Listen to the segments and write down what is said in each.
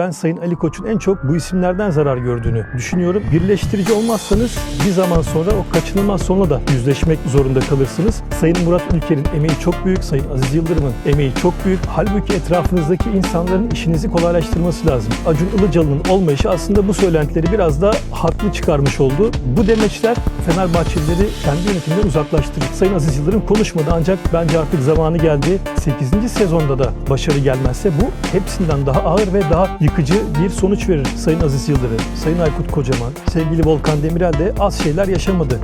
Ben Sayın Ali Koç'un en çok bu isimlerden zarar gördüğünü düşünüyorum. Birleştirici olmazsanız bir zaman sonra o kaçınılmaz sonla da yüzleşmek zorunda kalırsınız. Sayın Murat Ülker'in emeği çok büyük, Sayın Aziz Yıldırım'ın emeği çok büyük. Halbuki etrafınızdaki insanların işinizi kolaylaştırması lazım. Acun Ilıcalı'nın olmayışı aslında bu söylentileri biraz da haklı çıkarmış oldu. Bu demeçler Fenerbahçelileri kendi yönetiminden uzaklaştırır. Sayın Aziz Yıldırım konuşmadı ancak bence artık zamanı geldi. 8. sezonda da başarı gelmezse bu hepsinden daha ağır ve daha yıkıcı bir sonuç verir. Sayın Aziz Yıldırım, Sayın Aykut Kocaman, sevgili Volkan Demirel de az şeyler yaşamadı.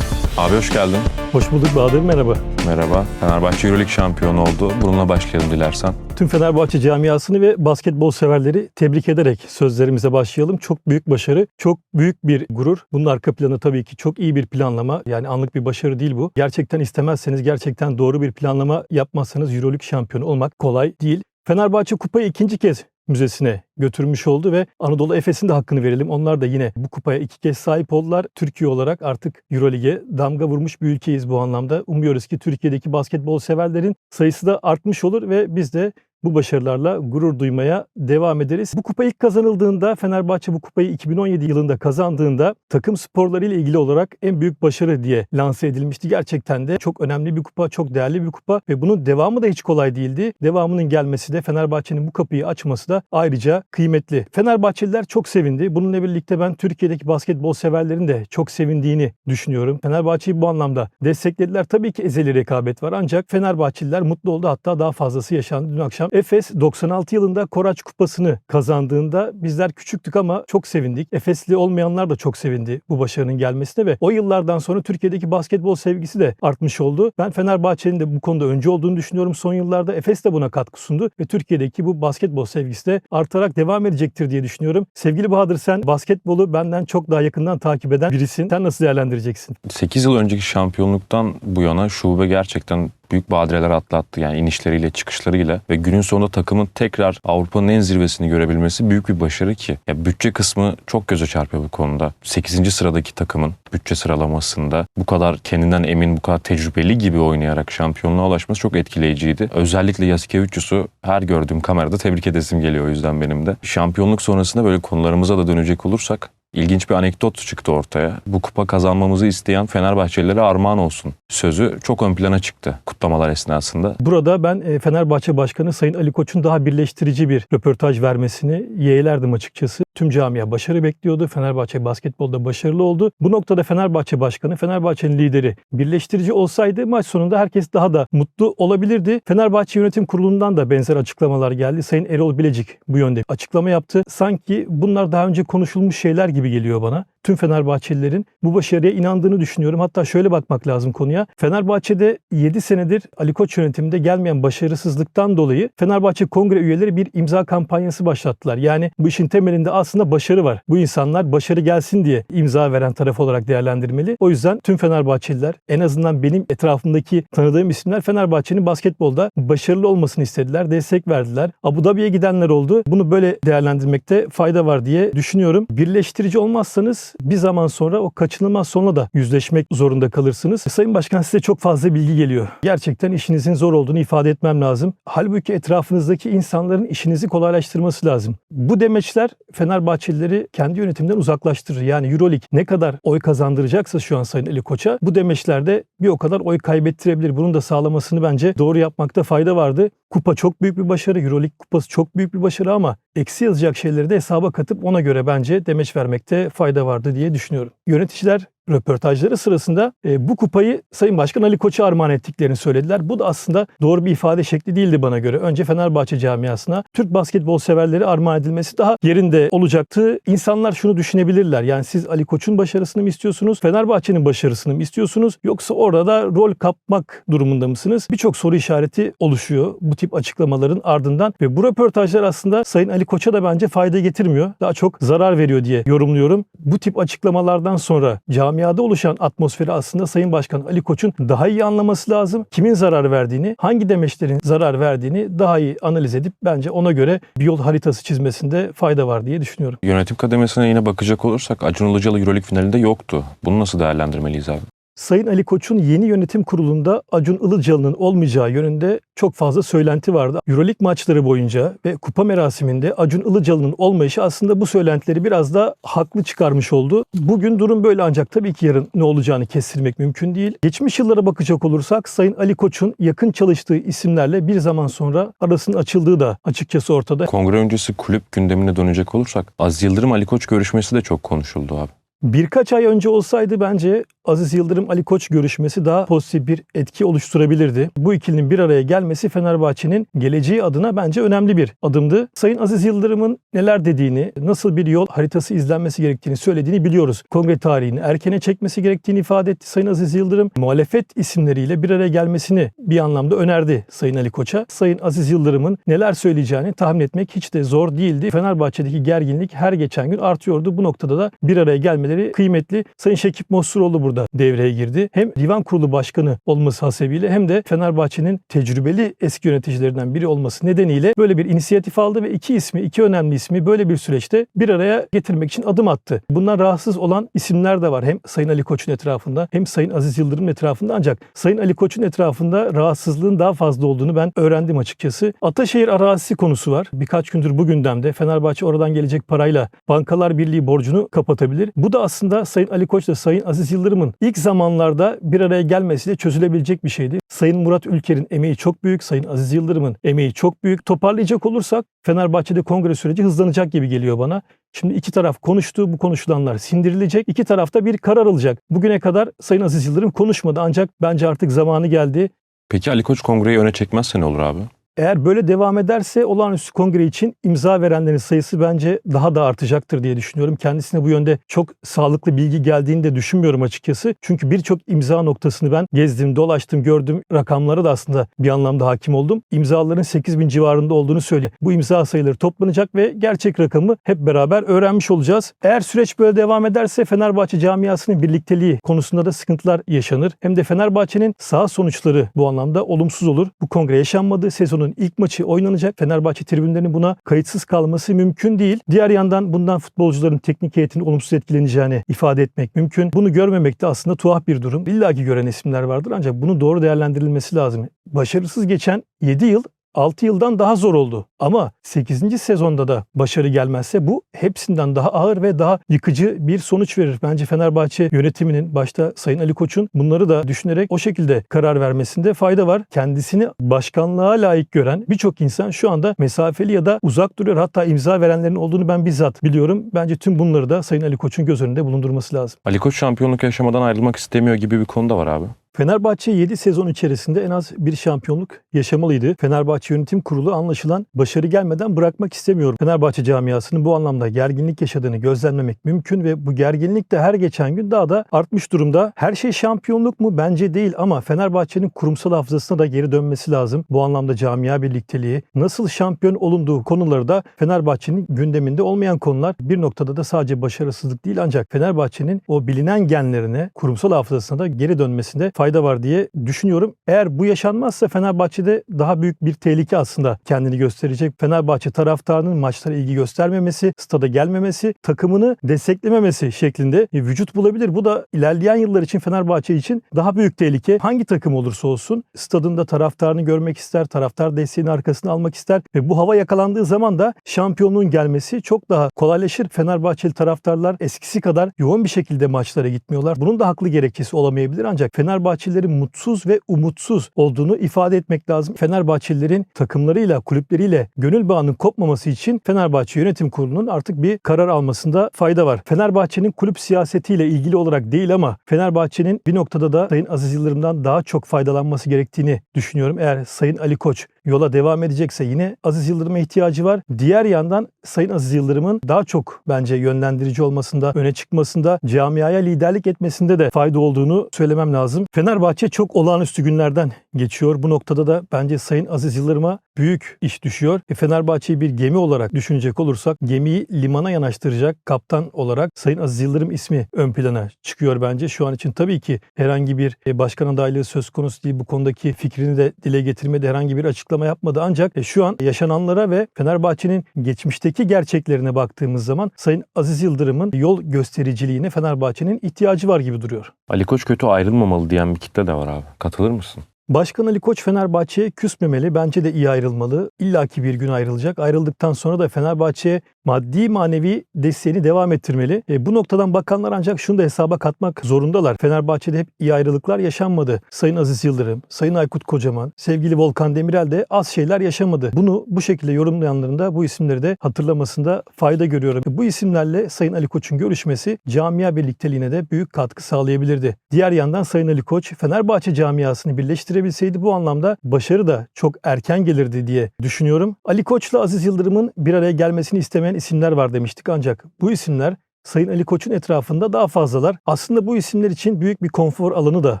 Abi hoş geldin. Hoş bulduk Bahadır, merhaba. Merhaba. Fenerbahçe Euroleague şampiyonu oldu. Bununla başlayalım dilersen. Tüm Fenerbahçe camiasını ve basketbol severleri tebrik ederek sözlerimize başlayalım. Çok büyük başarı, çok büyük bir gurur. Bunun arka planı tabii ki çok iyi bir planlama. Yani anlık bir başarı değil bu. Gerçekten istemezseniz, gerçekten doğru bir planlama yapmazsanız Euroleague şampiyonu olmak kolay değil. Fenerbahçe kupayı ikinci kez müzesine götürmüş oldu ve Anadolu Efes'in de hakkını verelim. Onlar da yine bu kupaya iki kez sahip oldular. Türkiye olarak artık Eurolig'e damga vurmuş bir ülkeyiz bu anlamda. Umuyoruz ki Türkiye'deki basketbol severlerin sayısı da artmış olur ve biz de bu başarılarla gurur duymaya devam ederiz. Bu kupa ilk kazanıldığında Fenerbahçe bu kupayı 2017 yılında kazandığında takım sporları ile ilgili olarak en büyük başarı diye lanse edilmişti. Gerçekten de çok önemli bir kupa, çok değerli bir kupa ve bunun devamı da hiç kolay değildi. Devamının gelmesi de Fenerbahçe'nin bu kapıyı açması da ayrıca kıymetli. Fenerbahçeliler çok sevindi. Bununla birlikte ben Türkiye'deki basketbol severlerin de çok sevindiğini düşünüyorum. Fenerbahçe'yi bu anlamda desteklediler. Tabii ki ezeli rekabet var ancak Fenerbahçeliler mutlu oldu. Hatta daha fazlası yaşandı dün akşam. Efes 96 yılında Koraç Kupası'nı kazandığında bizler küçüktük ama çok sevindik. Efesli olmayanlar da çok sevindi bu başarının gelmesine ve o yıllardan sonra Türkiye'deki basketbol sevgisi de artmış oldu. Ben Fenerbahçe'nin de bu konuda öncü olduğunu düşünüyorum. Son yıllarda Efes de buna katkı sundu ve Türkiye'deki bu basketbol sevgisi de artarak devam edecektir diye düşünüyorum. Sevgili Bahadır sen basketbolu benden çok daha yakından takip eden birisin. Sen nasıl değerlendireceksin? 8 yıl önceki şampiyonluktan bu yana şube gerçekten büyük badireler atlattı. Yani inişleriyle çıkışlarıyla ve günün sonunda takımın tekrar Avrupa'nın en zirvesini görebilmesi büyük bir başarı ki. Ya bütçe kısmı çok göze çarpıyor bu konuda. 8. sıradaki takımın bütçe sıralamasında bu kadar kendinden emin, bu kadar tecrübeli gibi oynayarak şampiyonluğa ulaşması çok etkileyiciydi. Özellikle Yasikevicius'u her gördüğüm kamerada tebrik edesim geliyor o yüzden benim de. Şampiyonluk sonrasında böyle konularımıza da dönecek olursak İlginç bir anekdot çıktı ortaya. Bu kupa kazanmamızı isteyen Fenerbahçelilere armağan olsun. Sözü çok ön plana çıktı kutlamalar esnasında. Burada ben e, Fenerbahçe Başkanı Sayın Ali Koç'un daha birleştirici bir röportaj vermesini yeğlerdim açıkçası. Tüm camia başarı bekliyordu. Fenerbahçe basketbolda başarılı oldu. Bu noktada Fenerbahçe Başkanı, Fenerbahçe'nin lideri birleştirici olsaydı maç sonunda herkes daha da mutlu olabilirdi. Fenerbahçe Yönetim Kurulu'ndan da benzer açıklamalar geldi. Sayın Erol Bilecik bu yönde açıklama yaptı. Sanki bunlar daha önce konuşulmuş şeyler gibi geliyor bana tüm Fenerbahçelilerin bu başarıya inandığını düşünüyorum. Hatta şöyle bakmak lazım konuya. Fenerbahçe'de 7 senedir Ali Koç yönetiminde gelmeyen başarısızlıktan dolayı Fenerbahçe kongre üyeleri bir imza kampanyası başlattılar. Yani bu işin temelinde aslında başarı var. Bu insanlar başarı gelsin diye imza veren taraf olarak değerlendirmeli. O yüzden tüm Fenerbahçeliler en azından benim etrafımdaki tanıdığım isimler Fenerbahçe'nin basketbolda başarılı olmasını istediler, destek verdiler. Abu Dhabi'ye gidenler oldu. Bunu böyle değerlendirmekte fayda var diye düşünüyorum. Birleştirici olmazsanız bir zaman sonra o kaçınılmaz sonla da yüzleşmek zorunda kalırsınız. Sayın Başkan size çok fazla bilgi geliyor. Gerçekten işinizin zor olduğunu ifade etmem lazım. Halbuki etrafınızdaki insanların işinizi kolaylaştırması lazım. Bu demeçler Fenerbahçelileri kendi yönetiminden uzaklaştırır. Yani Euroleague ne kadar oy kazandıracaksa şu an Sayın Ali Koç'a bu demeçlerde bir o kadar oy kaybettirebilir. Bunun da sağlamasını bence doğru yapmakta fayda vardı. Kupa çok büyük bir başarı. Euroleague kupası çok büyük bir başarı ama eksi yazacak şeyleri de hesaba katıp ona göre bence demeç vermekte fayda vardı diye düşünüyorum. Yöneticiler röportajları sırasında e, bu kupayı Sayın Başkan Ali Koç'a armağan ettiklerini söylediler. Bu da aslında doğru bir ifade şekli değildi bana göre. Önce Fenerbahçe camiasına Türk basketbol severleri armağan edilmesi daha yerinde olacaktı. İnsanlar şunu düşünebilirler. Yani siz Ali Koç'un başarısını mı istiyorsunuz? Fenerbahçe'nin başarısını mı istiyorsunuz? Yoksa orada da rol kapmak durumunda mısınız? Birçok soru işareti oluşuyor bu tip açıklamaların ardından ve bu röportajlar aslında Sayın Ali Koç'a da bence fayda getirmiyor. Daha çok zarar veriyor diye yorumluyorum. Bu tip açıklamalardan sonra cami camiada oluşan atmosferi aslında Sayın Başkan Ali Koç'un daha iyi anlaması lazım. Kimin zarar verdiğini, hangi demeçlerin zarar verdiğini daha iyi analiz edip bence ona göre bir yol haritası çizmesinde fayda var diye düşünüyorum. Yönetim kademesine yine bakacak olursak Acun Ilıcalı Euroleague finalinde yoktu. Bunu nasıl değerlendirmeliyiz abi? Sayın Ali Koç'un yeni yönetim kurulunda Acun Ilıcalı'nın olmayacağı yönünde çok fazla söylenti vardı. Euroleague maçları boyunca ve kupa merasiminde Acun Ilıcalı'nın olmayışı aslında bu söylentileri biraz da haklı çıkarmış oldu. Bugün durum böyle ancak tabii ki yarın ne olacağını kestirmek mümkün değil. Geçmiş yıllara bakacak olursak Sayın Ali Koç'un yakın çalıştığı isimlerle bir zaman sonra arasının açıldığı da açıkçası ortada. Kongre öncesi kulüp gündemine dönecek olursak Aziz Yıldırım Ali Koç görüşmesi de çok konuşuldu abi. Birkaç ay önce olsaydı bence Aziz Yıldırım Ali Koç görüşmesi daha pozitif bir etki oluşturabilirdi. Bu ikilinin bir araya gelmesi Fenerbahçe'nin geleceği adına bence önemli bir adımdı. Sayın Aziz Yıldırım'ın neler dediğini, nasıl bir yol haritası izlenmesi gerektiğini söylediğini biliyoruz. Kongre tarihini erkene çekmesi gerektiğini ifade etti Sayın Aziz Yıldırım. Muhalefet isimleriyle bir araya gelmesini bir anlamda önerdi Sayın Ali Koç'a. Sayın Aziz Yıldırım'ın neler söyleyeceğini tahmin etmek hiç de zor değildi. Fenerbahçe'deki gerginlik her geçen gün artıyordu. Bu noktada da bir araya gelmeleri kıymetli. Sayın Şekip Mosuroğlu burada devreye girdi. Hem divan kurulu başkanı olması hasebiyle hem de Fenerbahçe'nin tecrübeli eski yöneticilerinden biri olması nedeniyle böyle bir inisiyatif aldı ve iki ismi, iki önemli ismi böyle bir süreçte bir araya getirmek için adım attı. Bundan rahatsız olan isimler de var. Hem Sayın Ali Koç'un etrafında hem Sayın Aziz Yıldırım'ın etrafında ancak Sayın Ali Koç'un etrafında rahatsızlığın daha fazla olduğunu ben öğrendim açıkçası. Ataşehir arazisi konusu var. Birkaç gündür bu gündemde. Fenerbahçe oradan gelecek parayla Bankalar Birliği borcunu kapatabilir. Bu da aslında Sayın Ali Koç ile Sayın Aziz Yıldırım'ın ilk zamanlarda bir araya gelmesiyle çözülebilecek bir şeydi. Sayın Murat Ülker'in emeği çok büyük, Sayın Aziz Yıldırım'ın emeği çok büyük. Toparlayacak olursak Fenerbahçe'de kongre süreci hızlanacak gibi geliyor bana. Şimdi iki taraf konuştu, bu konuşulanlar sindirilecek. İki tarafta bir karar alacak. Bugüne kadar Sayın Aziz Yıldırım konuşmadı ancak bence artık zamanı geldi. Peki Ali Koç kongreyi öne çekmezse ne olur abi? Eğer böyle devam ederse olağanüstü kongre için imza verenlerin sayısı bence daha da artacaktır diye düşünüyorum. Kendisine bu yönde çok sağlıklı bilgi geldiğini de düşünmüyorum açıkçası. Çünkü birçok imza noktasını ben gezdim, dolaştım, gördüm. Rakamlara da aslında bir anlamda hakim oldum. İmzaların 8 bin civarında olduğunu söylüyor. Bu imza sayıları toplanacak ve gerçek rakamı hep beraber öğrenmiş olacağız. Eğer süreç böyle devam ederse Fenerbahçe camiasının birlikteliği konusunda da sıkıntılar yaşanır. Hem de Fenerbahçe'nin sağ sonuçları bu anlamda olumsuz olur. Bu kongre yaşanmadı. Sezonun ilk maçı oynanacak. Fenerbahçe tribünlerinin buna kayıtsız kalması mümkün değil. Diğer yandan bundan futbolcuların teknik heyetinin olumsuz etkileneceğini ifade etmek mümkün. Bunu görmemek de aslında tuhaf bir durum. İlla ki gören isimler vardır ancak bunun doğru değerlendirilmesi lazım. Başarısız geçen 7 yıl 6 yıldan daha zor oldu. Ama 8. sezonda da başarı gelmezse bu hepsinden daha ağır ve daha yıkıcı bir sonuç verir. Bence Fenerbahçe yönetiminin başta Sayın Ali Koç'un bunları da düşünerek o şekilde karar vermesinde fayda var. Kendisini başkanlığa layık gören birçok insan şu anda mesafeli ya da uzak duruyor. Hatta imza verenlerin olduğunu ben bizzat biliyorum. Bence tüm bunları da Sayın Ali Koç'un göz önünde bulundurması lazım. Ali Koç şampiyonluk yaşamadan ayrılmak istemiyor gibi bir konu da var abi. Fenerbahçe 7 sezon içerisinde en az bir şampiyonluk yaşamalıydı. Fenerbahçe Yönetim Kurulu anlaşılan başarı gelmeden bırakmak istemiyor. Fenerbahçe camiasının bu anlamda gerginlik yaşadığını gözlemlemek mümkün ve bu gerginlik de her geçen gün daha da artmış durumda. Her şey şampiyonluk mu? Bence değil ama Fenerbahçe'nin kurumsal hafızasına da geri dönmesi lazım. Bu anlamda camia birlikteliği, nasıl şampiyon olunduğu konuları da Fenerbahçe'nin gündeminde olmayan konular. Bir noktada da sadece başarısızlık değil ancak Fenerbahçe'nin o bilinen genlerine, kurumsal hafızasına da geri dönmesinde fayda var diye düşünüyorum. Eğer bu yaşanmazsa Fenerbahçe'de daha büyük bir tehlike aslında kendini gösterecek. Fenerbahçe taraftarının maçlara ilgi göstermemesi, stada gelmemesi, takımını desteklememesi şeklinde vücut bulabilir. Bu da ilerleyen yıllar için Fenerbahçe için daha büyük tehlike. Hangi takım olursa olsun stadında taraftarını görmek ister, taraftar desteğini arkasına almak ister ve bu hava yakalandığı zaman da şampiyonluğun gelmesi çok daha kolaylaşır. Fenerbahçeli taraftarlar eskisi kadar yoğun bir şekilde maçlara gitmiyorlar. Bunun da haklı gerekçesi olamayabilir ancak Fenerbahçelilerin mutsuz ve umutsuz olduğunu ifade etmek lazım. Fenerbahçelilerin takımlarıyla, kulüpleriyle gönül bağının kopmaması için Fenerbahçe Yönetim Kurulu'nun artık bir karar almasında fayda var. Fenerbahçe'nin kulüp siyasetiyle ilgili olarak değil ama Fenerbahçe'nin bir noktada da Sayın Aziz Yıldırım'dan daha çok faydalanması gerektiğini düşünüyorum. Eğer Sayın Ali Koç yola devam edecekse yine Aziz Yıldırım'a ihtiyacı var. Diğer yandan Sayın Aziz Yıldırım'ın daha çok bence yönlendirici olmasında, öne çıkmasında, camiaya liderlik etmesinde de fayda olduğunu söylemem lazım. Fenerbahçe çok olağanüstü günlerden geçiyor. Bu noktada da bence Sayın Aziz Yıldırım'a büyük iş düşüyor. E Fenerbahçe'yi bir gemi olarak düşünecek olursak gemiyi limana yanaştıracak kaptan olarak Sayın Aziz Yıldırım ismi ön plana çıkıyor bence. Şu an için tabii ki herhangi bir e, başkan adaylığı söz konusu değil. Bu konudaki fikrini de dile getirmede herhangi bir açıklama açıklama yapmadı. Ancak e, şu an yaşananlara ve Fenerbahçe'nin geçmişteki gerçeklerine baktığımız zaman Sayın Aziz Yıldırım'ın yol göstericiliğine Fenerbahçe'nin ihtiyacı var gibi duruyor. Ali Koç kötü ayrılmamalı diyen bir kitle de var abi. Katılır mısın? Başkan Ali Koç Fenerbahçe'ye küsmemeli. Bence de iyi ayrılmalı. İlla ki bir gün ayrılacak. Ayrıldıktan sonra da Fenerbahçe'ye maddi manevi desteğini devam ettirmeli. E, bu noktadan bakanlar ancak şunu da hesaba katmak zorundalar. Fenerbahçe'de hep iyi ayrılıklar yaşanmadı. Sayın Aziz Yıldırım, Sayın Aykut Kocaman, sevgili Volkan Demirel de az şeyler yaşamadı. Bunu bu şekilde yorumlayanların da bu isimleri de hatırlamasında fayda görüyorum. Bu isimlerle Sayın Ali Koç'un görüşmesi camia birlikteliğine de büyük katkı sağlayabilirdi. Diğer yandan Sayın Ali Koç Fenerbahçe camiasını birleştirebilseydi bu anlamda başarı da çok erken gelirdi diye düşünüyorum. Ali Koç'la Aziz Yıldırım'ın bir araya gelmesini istemeyen isimler var demiştik. Ancak bu isimler Sayın Ali Koç'un etrafında daha fazlalar. Aslında bu isimler için büyük bir konfor alanı da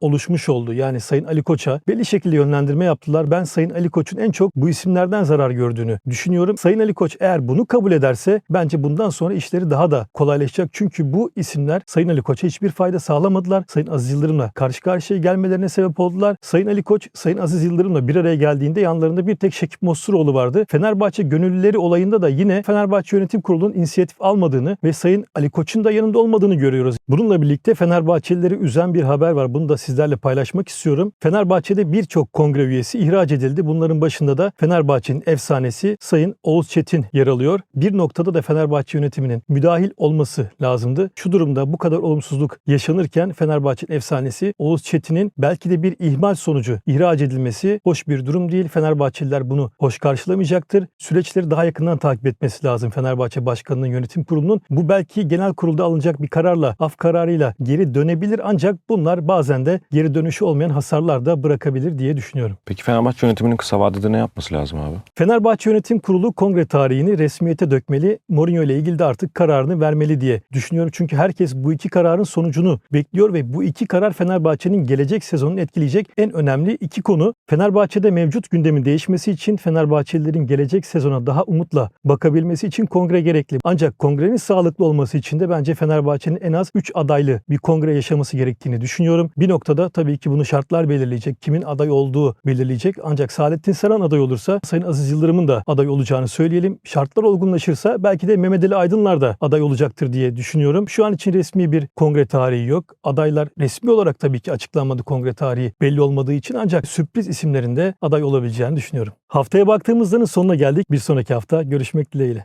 oluşmuş oldu. Yani Sayın Ali Koç'a belli şekilde yönlendirme yaptılar. Ben Sayın Ali Koç'un en çok bu isimlerden zarar gördüğünü düşünüyorum. Sayın Ali Koç eğer bunu kabul ederse bence bundan sonra işleri daha da kolaylaşacak. Çünkü bu isimler Sayın Ali Koç'a hiçbir fayda sağlamadılar. Sayın Aziz Yıldırım'la karşı karşıya gelmelerine sebep oldular. Sayın Ali Koç, Sayın Aziz Yıldırım'la bir araya geldiğinde yanlarında bir tek Şekip Mosturoğlu vardı. Fenerbahçe gönüllüleri olayında da yine Fenerbahçe Yönetim Kurulu'nun inisiyatif almadığını ve Sayın Ali Koç'un da yanında olmadığını görüyoruz. Bununla birlikte Fenerbahçelileri üzen bir haber var. Bunu da sizlerle paylaşmak istiyorum. Fenerbahçe'de birçok kongre üyesi ihraç edildi. Bunların başında da Fenerbahçe'nin efsanesi Sayın Oğuz Çetin yer alıyor. Bir noktada da Fenerbahçe yönetiminin müdahil olması lazımdı. Şu durumda bu kadar olumsuzluk yaşanırken Fenerbahçe'nin efsanesi Oğuz Çetin'in belki de bir ihmal sonucu ihraç edilmesi hoş bir durum değil. Fenerbahçeliler bunu hoş karşılamayacaktır. Süreçleri daha yakından takip etmesi lazım Fenerbahçe Başkanı'nın yönetim kurulunun. Bu belki genel kurulda alınacak bir kararla, af kararıyla geri dönebilir ancak bunlar bazen de geri dönüşü olmayan hasarlar da bırakabilir diye düşünüyorum. Peki Fenerbahçe yönetiminin kısa vadede ne yapması lazım abi? Fenerbahçe Yönetim Kurulu kongre tarihini resmiyete dökmeli, Mourinho ile ilgili de artık kararını vermeli diye düşünüyorum. Çünkü herkes bu iki kararın sonucunu bekliyor ve bu iki karar Fenerbahçe'nin gelecek sezonunu etkileyecek en önemli iki konu. Fenerbahçe'de mevcut gündemin değişmesi için Fenerbahçelilerin gelecek sezona daha umutla bakabilmesi için kongre gerekli. Ancak kongrenin sağlıklı olması için de bence Fenerbahçe'nin en az 3 adaylı bir kongre yaşaması gerektiğini düşünüyorum. Bir noktada tabii ki bunu şartlar belirleyecek, kimin aday olduğu belirleyecek. Ancak Saadettin Saran aday olursa Sayın Aziz Yıldırım'ın da aday olacağını söyleyelim. Şartlar olgunlaşırsa belki de Mehmet Ali Aydınlar da aday olacaktır diye düşünüyorum. Şu an için resmi bir kongre tarihi yok. Adaylar resmi olarak tabii ki açıklanmadı kongre tarihi belli olmadığı için ancak sürpriz isimlerinde aday olabileceğini düşünüyorum. Haftaya baktığımızda sonuna geldik. Bir sonraki hafta görüşmek dileğiyle.